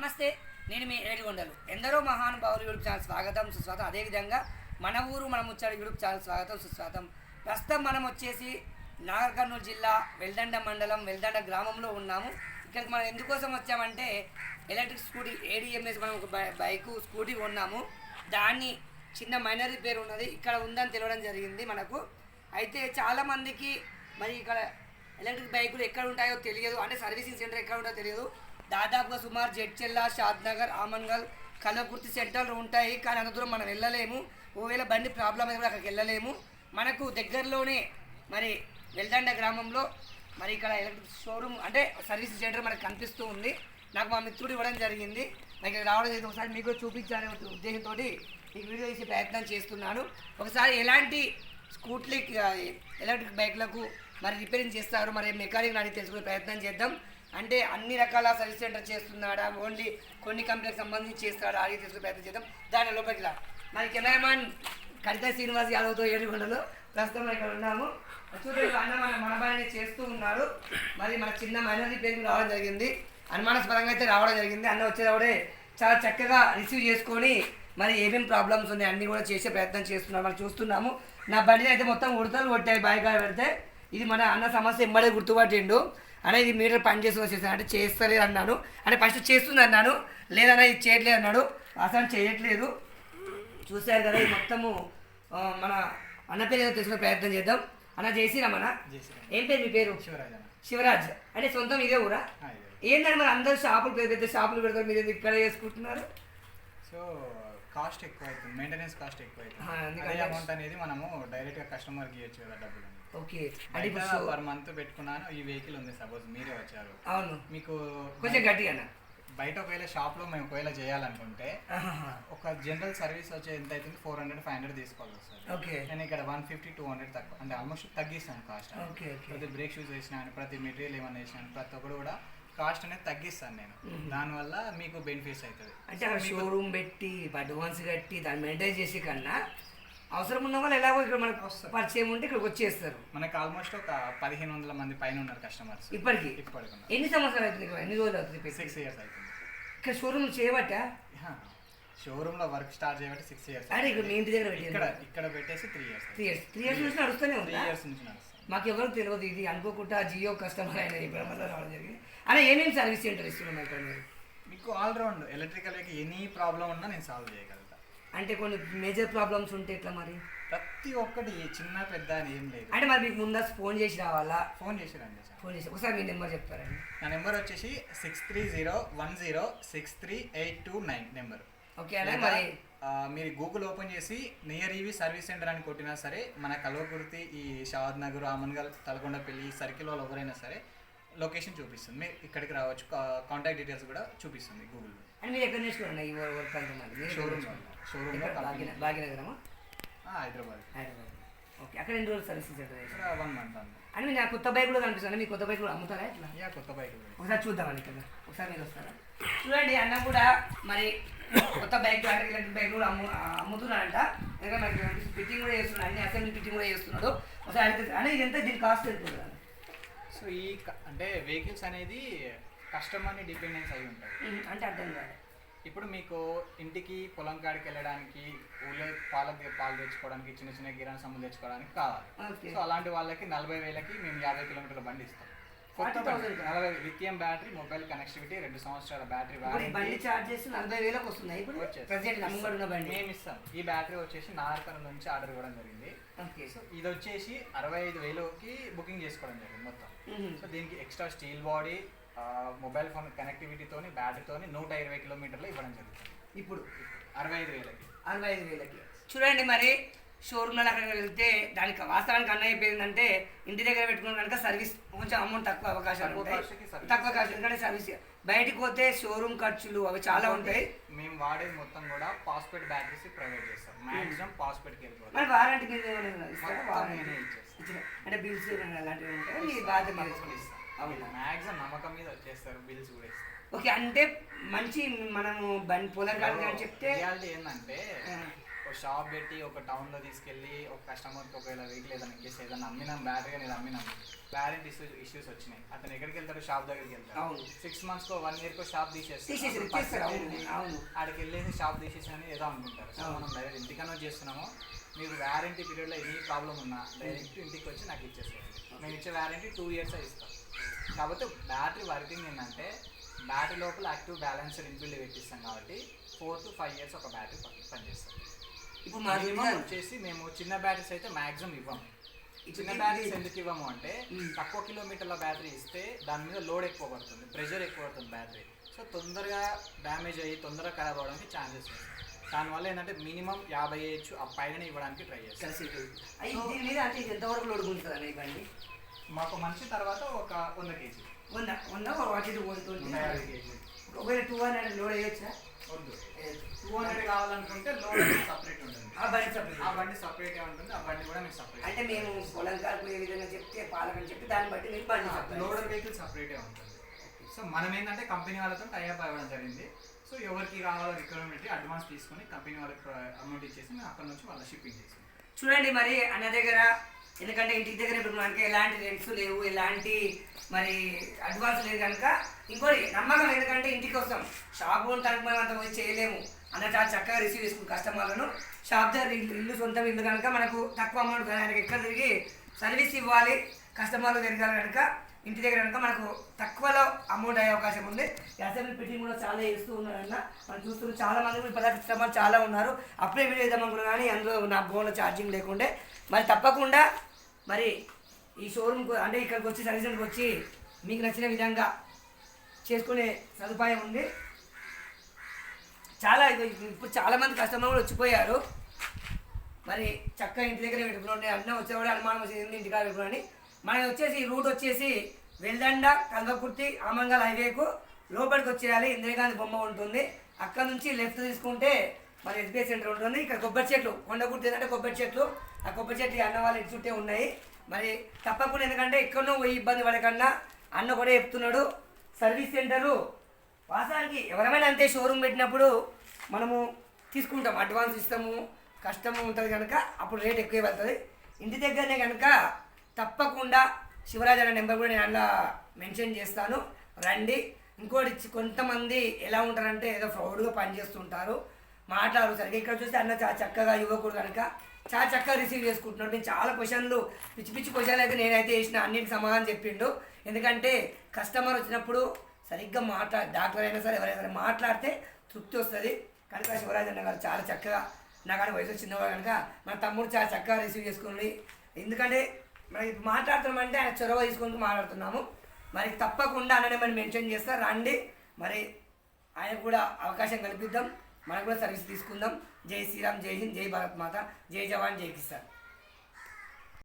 నమస్తే నేను మీ ఏడుగొండలు ఎందరో మహానుభావులు యూట్యూబ్ ఛానల్ స్వాగతం సుస్వాగతం అదేవిధంగా మన ఊరు మన ముచ్చాడు యూట్యూబ్ ఛానల్ స్వాగతం సుస్వాగతం ప్రస్తుతం మనం వచ్చేసి నాగర్కర్నూలు జిల్లా వెల్దండ మండలం వెల్దండ గ్రామంలో ఉన్నాము. ఇక్కడికి మనం ఎందుకోసం వచ్చామంటే ఎలక్ట్రిక్ స్కూటీ ఏడిఎంఎస్ మనం ఒక బై- బైకు స్కూటీ కొన్నాము. దాన్ని చిన్న మైనర్ పేరు ఉన్నది. ఇక్కడ ఉందని తెలియడం జరిగింది మనకు. అయితే చాలామందికి మరి ఇక్కడ ఎలక్ట్రిక్ బైకులు ఎక్కడ ఉంటాయో తెలియదు. అంటే సర్వీసింగ్ సెంటర్ ఎక్కడ ఉంటాయో తెలియదు. దాదాపుగా సుమారు జడ్చెల్ల షాద్నగర్ ఆమన్గల్ కలకుర్తి సెంటర్లు ఉంటాయి. కానీ అంత దూరం మనం వెళ్ళలేము. ఒకవేళ బండి ప్రాబ్లం అయితే అక్కడికి వెళ్ళలేము. మనకు దగ్గరలోనే మరి వెల్దండ గ్రామంలో మరి ఇక్కడ ఎలక్ట్రిక్ షోరూమ్ అంటే సర్వీస్ సెంటర్ మనకు కనిపిస్తూ ఉంది. నాకు మా మిత్రుడు ఇవ్వడం జరిగింది. నాకు ఇక్కడ రావడం జరిగింది. ఒకసారి మీకు చూపించాలనే ఉద్దేశంతో ఈ వీడియో చేసే ప్రయత్నం చేస్తున్నాను. ఒకసారి ఎలాంటి స్కూట్లీ ఎలక్ట్రిక్ బైక్లకు మరి రిపేరింగ్ చేస్తారు మరి మెకానిక్ అడిగి తెలుసుకునే ప్రయత్నం చేద్దాం. అంటే అన్ని రకాల సర్వీస్ సెంటర్ చేస్తున్నాడా? ఓన్లీ కొన్ని కంపెనీలకు సంబంధించి చేస్తాడా? అడిగి తెలుసు ప్రయత్నం చేద్దాం. దాని లోపల రా. మరి కెమెరామాన్ కవిత శ్రీనివాస్ యాదవ్తో ఏడుగొండలో ప్రస్తుతం ఇక్కడ ఉన్నాము. చూడండి అన్న మన మనబాయిని చేస్తూ ఉన్నారు. మరి మన చిన్న మైనర్ పేరు రావడం జరిగింది. అనుమానాస్పదంగా అయితే రావడం జరిగింది. అన్న వచ్చేటప్పుడే చాలా చక్కగా రిసీవ్ చేసుకొని మరి ఏమేమి ప్రాబ్లమ్స్ ఉన్నాయి అన్నీ కూడా చేసే ప్రయత్నం చేస్తున్నాం మనం చూస్తున్నాము. నా బండి అయితే మొత్తం ఉడతలు కొట్టాయి బాయిగా పెడితే. ఇది మన అన్న సమస్య ఇమ్మడే గుర్తుపట్టిండు. అన్న ఇది మీటర్ పని చేస్తున్నా చేస్తాను అంటే చేస్తలేదు అన్నాను అంటే ఫస్ట్ చేస్తుంది అన్నాను లేదన్నా ఇది చేయట్లేదు అన్నాడు. అసలు చేయట్లేదు. చూశారు కదా ఇది మొత్తము మన అన్న పేరు ఏదో తెలుసుకునే ప్రయత్నం చేద్దాం. అన్న జయశ్రీరామ్. ఏం పేరు మీ పేరు? శివరాజ్ శివరాజ్. అంటే సొంతం ఇదే ఊరా. ఏంటంటే మరి అందరు షాపులు పెద్ద పెద్ద షాపులు పెడతారు మీరు ఇక్కడ చేసుకుంటున్నారు? సో కాస్ట్ ఎక్కువ అవుతుంది మెయింటెనెన్స్ కాస్ట్ ఎక్కువ అవుతుంది అదే అమౌంట్ అనేది మనము డైరెక్ట్గా కస్టమర్కి ఇవ్వచ్చు కదా డబ్బులు ఓకే అంటే పర్ మంత్ పెట్టుకున్నాను ఈ వెహికల్ ఉంది సపోజ్ మీరే వచ్చారు. అవును. మీకు కొంచెం గట్టిగా బయట ఒకవేళ షాప్లో మేము ఒకవేళ చేయాలనుకుంటే. ఒక జనరల్ సర్వీస్ వచ్చే ఎంత అవుతుంది? ఫోర్ హండ్రెడ్ ఫైవ్ హండ్రెడ్ తీసుకోవాలి వస్తుంది ఓకే. నేను ఇక్కడ వన్ ఫిఫ్టీ టూ హండ్రెడ్ తక్కువ అంటే ఆల్మోస్ట్ తగ్గిస్తాను కాస్ట్ ప్రతి బ్రేక్ షూస్ వేసినాను ప్రతి మెటీరియల్ ఏమైనా వేసినాను ప్రతి ఒక్కరు కూడా కాస్ట్ అనేది తగ్గిస్తాను నేను. దానివల్ల మీకు బెనిఫిట్స్ అవుతుంది అంటే అక్కడ షోరూమ్ పెట్టి అడ్వాన్స్ కట్టి దాన్ని మెయింటైన్ చేసే కన్నా అవసరం ఉన్న వాళ్ళు ఎలాగో ఇక్కడ మనకు. పరిచయం ఉంటే ఇక్కడికి వచ్చేస్తారు. మనకి ఆల్మోస్ట్ ఒక పదిహేను వందల మంది పైన ఉన్నారు కస్టమర్స్ ఇప్పటికి? ఇప్పటికి ఎన్ని సంవత్సరాలు అవుతుంది ఇక్కడ? ఎన్ని రోజులు అవుతుంది? సిక్స్ ఇయర్స్ అవుతుంది. ఇక్కడ షోరూమ్ చేయబట్టా? షోరూమ్లో వర్క్ స్టార్ట్ చేయబట్టి సిక్స్ ఇయర్స్ అరే ఇక్కడ మీ ఇంటి దగ్గర ఇక్కడ ఇక్కడ పెట్టేసి three years three years three years నుంచి నడుస్తూనే త్రీ ఉందా ఇయర్స్ నుంచి మాకు ఎవరు తెలియదు ఇది అనుకోకుండా జియో కస్టమర్ అయిన ఇప్పుడు రావడం జరిగింది. అలా ఏమేమి సర్వీస్ సెంటర్ ఇస్తున్నాం ఇక్కడ మీరు? మీకు all round electrical any problem ఉన్నా నేను సాల్వ్ చేయగలుగుతా. అంటే కొన్ని మేజర్ ప్రాబ్లమ్స్ ఉంటే ఎట్లా మరి? ప్రతి ఒక్కటి చిన్న పెద్ద అని ఏం లేదు. అంటే మరి మీకు ముందా ఫోన్ చేసి రావాలా? ఫోన్ చేసి రండి ఫోన్ చేసి ఒకసారి మీ నెంబర్ చెప్తారండి నా నెంబర్ వచ్చేసి six three zero one zero six three eight two nine number. Okay అన్న మరి మీరు గూగుల్ ఓపెన్ చేసి నియర్ ఈవీ సర్వీస్ సెంటర్ అని కొట్టినా సరే మన కల్వకుర్తి ఈ షాద్ నగర్ ఆమన్గల్ తలకొండపల్లి సర్కిల్ వాళ్ళు ఎవరైనా సరే లొకేషన్ చూపిస్తుంది. మీరు ఇక్కడికి రావచ్చు కాంటాక్ట్ డీటెయిల్స్ కూడా చూపిస్తుంది గూగుల్ అని మీరు ఎక్కడ నేర్చుకున్నాను ఈ వర్క్ షోరూమ్? షోరూమ్ భాగ్యనగరమా? హైదరాబాద్. హైదరాబాద్. ఓకే అక్కడ ఎన్ని రోజులు సర్వీసింగ్ సెంటర్ వన్ మంత్ అని మీరు కొత్త బైక్ కూడా కనిపిస్తుంది మీ కొత్త బైక్ కూడా అమ్ముతారా ఇట్లా? యా కొత్త బైక్ ఒకసారి చూద్దామండి ఇక్కడ. ఒకసారి మీరు వస్తారా? చూడండి అన్న కూడా మరి కొత్త బైక్ అంటే ఇలాంటి బైక్ కూడా అమ్ము అమ్ముతున్నాడంట ఎందుకంటే మనకి ఫిట్టింగ్ కూడా చేస్తున్నాడు. అన్ని అసెంబ్లీ ఫిట్టింగ్ కూడా చేస్తున్నాడు. ఒకసారి అడిగితే అంటే ఇది ఎంత దీని కాస్ట్ ఉంటుంది? సో ఈ అంటే వెహికల్స్ అనేది కస్టమర్ని డిపెండెన్స్ అయి ఉంటాయి. అంటే అర్థం కాదు ఇప్పుడు మీకు ఇంటికి పొలం కాడికి వెళ్ళడానికి ఊళ్ళో పాల పాలు తెచ్చుకోవడానికి చిన్న చిన్న కిరాణా సమ్ములు తెచ్చుకోవడానికి కావాలి. సో అలాంటి వాళ్ళకి నలభై వేలకి మేము యాభై కిలోమీటర్ల బండి ఇస్తాం. కొత్త 40,000 బండి, నలభై లిథియం బ్యాటరీ మొబైల్ కనెక్టివిటీ రెండు సంవత్సరాల బ్యాటరీ బండి చార్జ్ చేసి నలభై వేలకు వస్తున్నాయి ఇప్పుడు ప్రజెంట్ నమ్మబడి ఉన్న బండి. మేము ఇస్తాం. ఈ బ్యాటరీ వచ్చేసి నార్కర్ నుంచి ఆర్డర్ ఇవ్వడం జరిగింది. ఓకే. సో ఇది వచ్చేసి అరవై ఐదు వేలుకి బుకింగ్ చేసుకోవడం జరిగింది మొత్తం. సో దీనికి extra steel body mobile phone కనెక్టివిటీతోని బ్యాటరీతోని నూట ఇరవై కిలోమీటర్లు ఇవ్వడం జరుగుతుంది. ఇప్పుడు అరవై ఐదు వేలకి. అరవై ఐదు వేలకి. చూడండి మరి షోరూమ్లో అక్కడికి వెళ్తే దానికి వాస్తవానికి అన్న అయిపోయిందంటే ఇంటి దగ్గర పెట్టుకున్న కనుక సర్వీస్ కొంచెం అమౌంట్ తక్కువ అవకాశాలు తక్కువ ఉంటాయి. తక్కువ కాస్ట్ ఎందుకంటే సర్వీస్ బయటికి పోతే షోరూమ్ ఖర్చులు అవి చాలా ఉంటాయి. మేము వాడేది మొత్తం కూడా పాస్పేట్ బ్యాటరీస్ ప్రొవైడ్ చేస్తాం. మాక్సిమం పాస్పేట్కి వెళ్ళిపోతాం. మరి వారంటీ మీద అంటే బిల్స్ అలాంటివి ఉంటాయి మీ బాధ్యత అవునా? మ్యాక్సిమం నమ్మకం మీద వచ్చేస్తారు బిల్స్ కూడా ఓకే అంటే మంచి మనము బండి పొలం కాదు అని చెప్తే ఏంటంటే. ఒక షాప్ పెట్టి ఒక టౌన్లో తీసుకెళ్ళి ఒక కస్టమర్కి ఒకవేళ వెహికల్ ఏదైనా కేసు ఏదైనా అమ్మినాం బ్యాటరీ అనేది అమ్మినాం వ్యారంటీ ఇష్యూస్ ఇష్యూస్ వచ్చినాయి. అతను ఎక్కడికి వెళ్తాడు షాప్ దగ్గరికి వెళ్తాడు. అవును. సిక్స్ మంత్స్కో వన్ ఇయర్కో షాప్ తీసేస్తాడు. ఆడికి వెళ్ళేసి షాప్ తీసేసి అని ఏదో అనుకుంటారు. సో. మనం డైరెక్ట్ ఇంటికన్నా చేస్తున్నాము మీరు వ్యారంటీ పీరియడ్లో ఎనీ ప్రాబ్లం ఉన్నా డైరెక్ట్ ఇంటికి వచ్చి నాకు ఇచ్చేసేయండి. మేము ఇచ్చే వ్యారంటీ టూ ఇయర్స్ ఇస్తాం కాకపోతే బ్యాటరీ వర్కింగ్ ఏంటంటే బ్యాటరీ లోపల యాక్టివ్ బ్యాలెన్సర్ ఇన్బిల్డ్ పెట్టిస్తాం కాబట్టి ఫోర్ టు ఫైవ్ ఇయర్స్ ఒక బ్యాటరీ పనిచేస్తుంది. ఇప్పుడు మా మినిమం దగ్గర వచ్చేసి మేము చిన్న బ్యాటరీస్ అయితే మాక్సిమం ఇవ్వము ఈ చిన్న బ్యాటరీస్ ఎందుకు ఇవ్వము అంటే. తక్కువ కిలోమీటర్ల బ్యాటరీ ఇస్తే దాని మీద లోడ్ ఎక్కువ పడుతుంది ప్రెషర్ ఎక్కువ పడుతుంది బ్యాటరీ. సో తొందరగా డ్యామేజ్ అయ్యి తొందరగా ఖరాబ్ అవడానికి ఛాన్సెస్ ఉన్నాయి. దానివల్ల ఏంటంటే మినిమం యాభై వేయచ్చు ఆ పైన ఇవ్వడానికి ట్రై చేస్తాం. కలిసి అయ్యి దీని మీద అంటే ఇది ఎంతవరకు లోడ్ ఉంటుంది అన్న ఇవ్వండి మాకు మంచి తర్వాత ఒక వంద కేజీ. వంద వంద వాటి కేజీ. ఒకవేళ టూ హండ్రెడ్ లోడ్ వేయొచ్చా? వద్దు. టూ హండ్రెడ్ కావాలనుకుంటే లోడ్ సపరేట్ ఉంటుంది. ఆ బండి సపరేట్ ఆ బండి సపరేట్ ఉంటుంది ఆ బండి కూడా మీకు సపరేట్ అంటే మేము పొలం కాలకు ఏ విధంగా చెప్తే పాలకని చెప్పి దాన్ని బట్టి మీకు బండి లోడర్ వెహికల్ సపరేటే ఉంటుంది. సో మనం ఏంటంటే కంపెనీ వాళ్ళతో టైఅప్ అవ్వడం జరిగింది. సో ఎవరికి కావాలో రిక్వైర్మెంట్ అడ్వాన్స్ తీసుకొని కంపెనీ వాళ్ళకి అమౌంట్ ఇచ్చేసి మేము అక్కడ నుంచి వాళ్ళ షిప్పింగ్ చేసాం చూడండి మరి అన్న దగ్గర ఎందుకంటే ఇంటికి దగ్గర ఇప్పుడు మనకి ఎలాంటి రెంట్స్ లేవు ఎలాంటి మరి అడ్వాన్స్ లేదు కనుక ఇంకోటి నమ్మకం ఎందుకంటే ఇంటికి వస్తాం షాప్ ఉంటానికి మనం అంత పోయి చేయలేము. అన్న చాలా చక్కగా రిసీవ్ చేసుకుని కస్టమర్లను. షాప్ దగ్గర ఇల్లు ఇల్లు సొంతం ఇల్లు కనుక మనకు తక్కువ అమౌంట్ కానీ ఆయనకి ఎక్కడ తిరిగి సర్వీస్ ఇవ్వాలి కస్టమర్లు తిరగాలి కనుక ఇంటి దగ్గర కనుక మనకు తక్కువలో అమౌంట్ అయ్యే అవకాశం ఉంది. అసెంబ్లీ ఫిట్టింగ్ కూడా చాలా చేస్తూ ఉన్నారన్న మనం చూస్తున్న చాలా మంది కూడా కస్టమర్ చాలా ఉన్నారు. అప్పుడే వీడియో ఇద్దాం అనుకున్నా కానీ అందులో నా ఫోన్లో ఛార్జింగ్ లేకుండే. మరి తప్పకుండా మరి ఈ షోరూమ్కి అంటే ఇక్కడికి వచ్చి సర్వీస్ సెంటర్కి వచ్చి మీకు నచ్చిన విధంగా చేసుకునే సదుపాయం ఉంది. చాలా ఇప్పుడు చాలామంది కస్టమర్ కూడా వచ్చిపోయారు. మరి చక్కగా ఇంటి దగ్గర పెట్టుకుని అన్న వచ్చేవాడు అనుమానం వచ్చింది? ఇంటికాడ పెట్టుకుని మనకి వచ్చేసి రూట్ వచ్చేసి వెల్దండ కల్వకుర్తి ఆమంగల్ హైవేకు లోపలికి వచ్చేయాలి. ఇందిరాగాంధీ బొమ్మ ఉంటుంది. అక్కడ నుంచి లెఫ్ట్ తీసుకుంటే మన ఎస్బీఐ సెంటర్ ఉంటుంది. ఇక్కడ కొబ్బరి చెట్లు కొండకుర్తి ఏంటంటే కొబ్బరి చెట్లు. ఆ కొబ్బరి చెట్లు అన్న వాళ్ళ ఇటు చుట్టే ఉన్నాయి. మరి తప్పకుండా ఎందుకంటే ఎక్కడో పోయి ఇబ్బంది పడకుండా అన్న కూడా చెప్తున్నాడు. సర్వీస్ సెంటరు వాసానికి ఎవరైనా అంతే షోరూమ్ పెట్టినప్పుడు మనము తీసుకుంటాం. అడ్వాన్స్ ఇస్తాము కష్టము ఉంటుంది కనుక అప్పుడు రేట్ ఎక్కువ పడుతుంది. ఇంటి దగ్గరనే కనుక తప్పకుండా శివరాజ్ అనే నెంబర్ కూడా నేను అందులో మెన్షన్ చేస్తాను. రండి. ఇంకోటి కొంతమంది ఎలా ఉంటారంటే ఏదో ఫ్రౌడ్గా పనిచేస్తుంటారు. మాట్లాడు సరిగ్గా. ఇక్కడ చూస్తే అన్న చాలా చక్కగా యువకుడు కనుక చాలా చక్కగా రిసీవ్ చేసుకుంటున్నాడు. నేను చాలా క్వశ్చన్లు పిచ్చి పిచ్చి క్వశ్చన్లు అయితే నేనైతే వేసిన అన్నింటికి సమాధానం చెప్పిండు. ఎందుకంటే కస్టమర్ వచ్చినప్పుడు సరిగ్గా మాట్లా డాక్టర్ అయినా సరే ఎవరైనా సరే మాట్లాడితే తృప్తి వస్తుంది. కనుక శివరాజ్ అన్న గారు చాలా చక్కగా నాకంటే వయసు చిన్నవాడు కనుక మన తమ్ముడు చాలా చక్కగా రిసీవ్ చేసుకుని ఎందుకంటే మరి ఇప్పుడు మాట్లాడుతున్నాం అంటే ఆయన చొరవ తీసుకుంటూ మాట్లాడుతున్నాము. మరి తప్పకుండా అన్ననే మనం మెన్షన్ చేస్తా. రండి. మరి ఆయనకు కూడా అవకాశం కల్పిద్దాం. మనకు కూడా సర్వీస్ తీసుకుందాం. జై శ్రీరామ్ జై హింద్ జై భారత్ మాత జై జవాన్ జై కిసాన్.